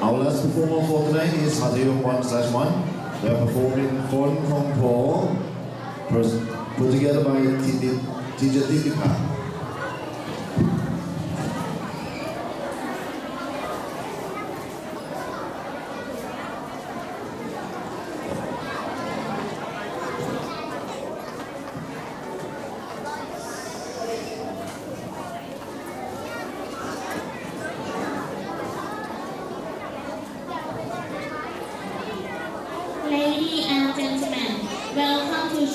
Our last performer for today is Mateo 1 slash 1. They are performing Phone Hong Po, put together by Titi-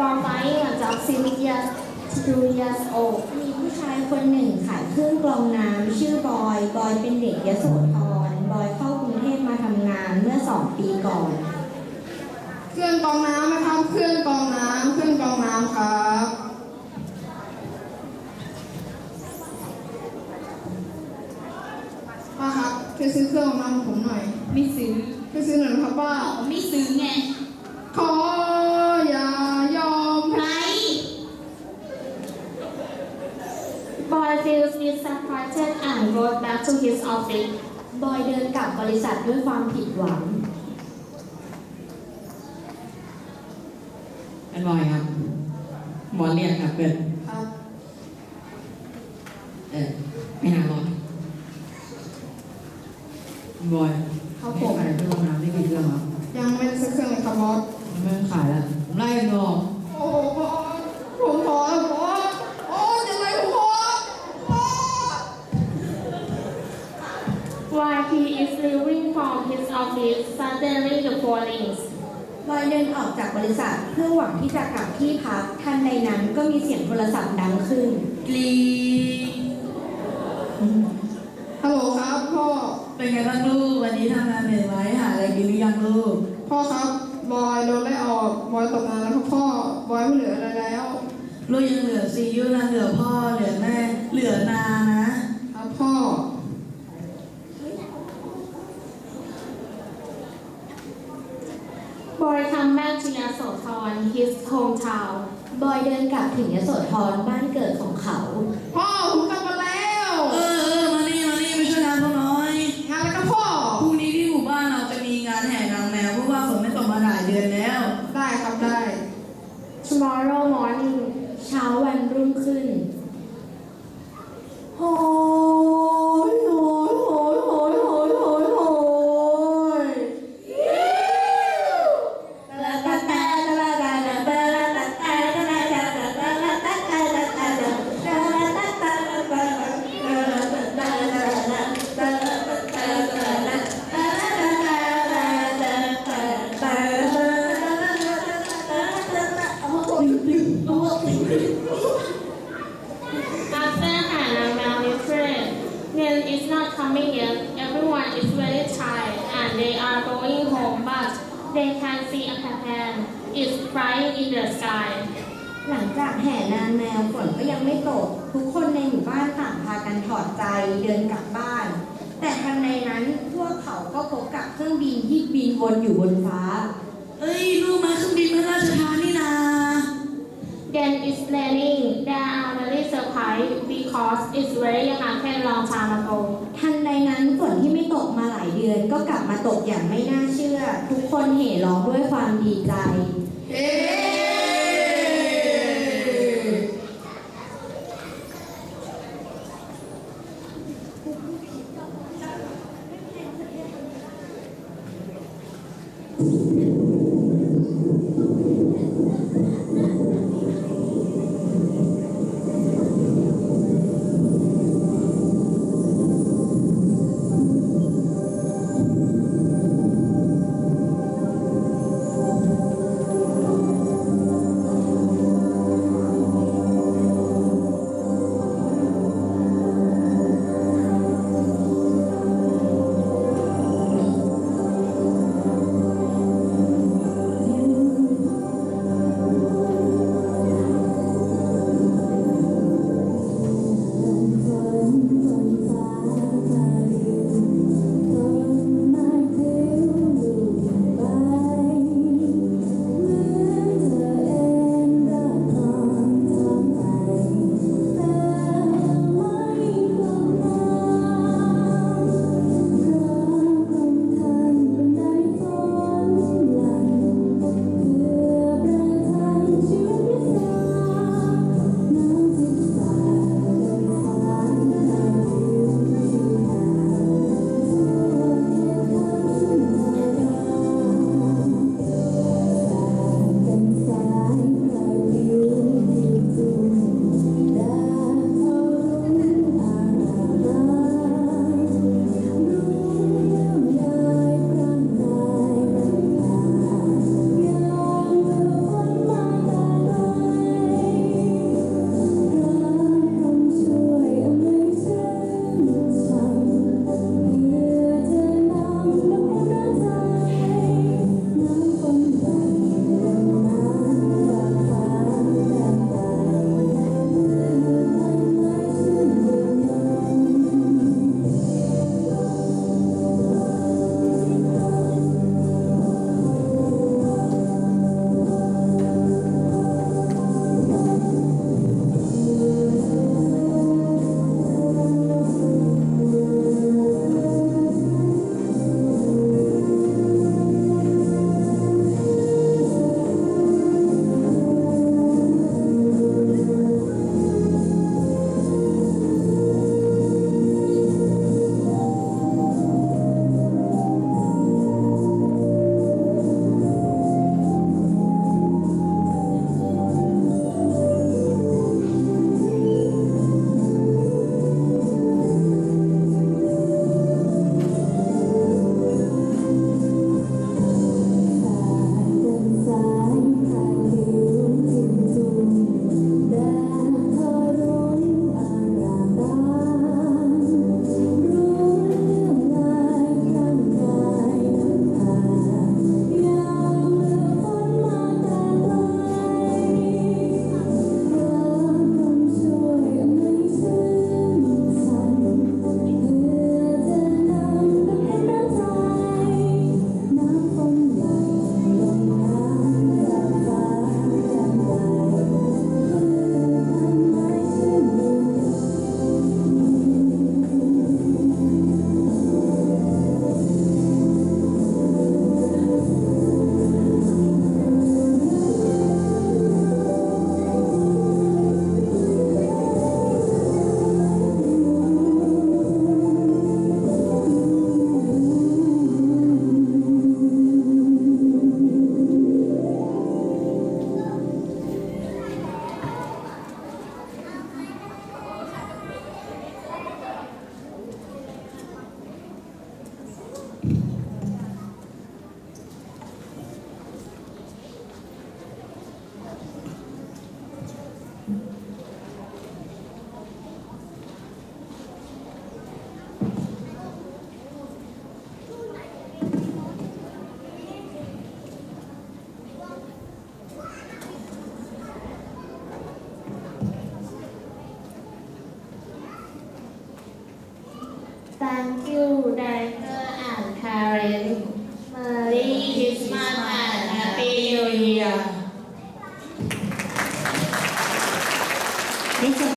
a man, he is a sailor sailor. His name is Boy. He lives in Yasothon. He comes to Bangkok for flying a job since years, two years old. มีผู้ชายคนหนึ่งขายเครื่องกรองน้ำชื่อบอย บอยเป็นเด็กยโสธร บอยเข้ากรุงเทพมาทำงานเมื่อสองปีก่อน เครื่องกรองน้ำนะครับ เครื่องกรองน้ำเครื่องกรองน้ำครับ ป้าครับช่วยซื้อเครื่องกรองน้ำให้ผมหน่อยไม่ซื้อ ช่วยซื้อหน่อยนะครับป้า ไม่ซื้อไง ขออย่ายอม ไร Boy feels disappointed and goes back to his office. บอยเดินกลับบริษัทด้วยความผิดหวังเป็นบอยครับ หมอเรียกครับเพื่อนครับเออไม่หาบอยบอยครับผให้ม ขายเครื่องน้ำได้กี่เครื่องครับ ยังไม่ได้ซื้อเครื่องเลยครับบอส มันไม่ขายแล้วผมไล่มันออก โอ้โหบอสผมขอแล้วบอสโอ้ยังไงผมขอบอส While he is leaving from his office, suddenly the phone rings. บอยเดินออกจากบริษัทเพื่อหวังที่จะกลับที่พักทันใดนั้นก็มีเสียงโทรศัพท์ดังขึ้น กรีดฮัลโหลครับพ่อ เป็นไงบ้างลูก วันนี้ทำงานเหนื่อยไหมหาอะไรกินหรือยังลูก พ่อครับบอยโดนไล่ออกบอยตกงานแล้วครับพ่อบอยไม่เหลืออะไรแล้ว ลูกยังเหลือซียูนะเหลือพ่อเหลือแม่เหลือนานะ ครับพ่อ Boy come back to Yasothon, his hometown. บอยเดินกลับถึงยโสธรบ้านเกิดของเขา พ่อผมกลับมาแล้ว เออเออมานี่มานี่ไปช่วยงานพ่อน้อยงานอะไรครับพ่อ พรุ่งนี้ที่หมู่บ้านเราจะมีงานแห่นางแมวเพราะว่าฝนไม่ตกมาหลายเดือนแล้ว ได้ครับได้ Tomorrow they can see a pattern. It's flying in the sky. หลังจากแห่นางแมวฝนก็ยังไม่ตก ทุกคนในหมู่บ้านต่างพากันถอดใจเดินกลับบ้าน แต่ทันใดนั้นพวกเขาก็พบกับเครื่องบินที่บินวนอยู่บนฟ้า เอ้ยรู้ไหมเครื่องบินพระราชทานนี่นา Then it's raining. They are very surprised because it's very happened long time ago. ทันใดนั้นฝนที่ไม่ตกมาหลายเดือนก็กลับมาตกอย่างไม่น่าเชื่อ ทุกคนเห่ร้องด้วยความดีใจ เ thank you director and parents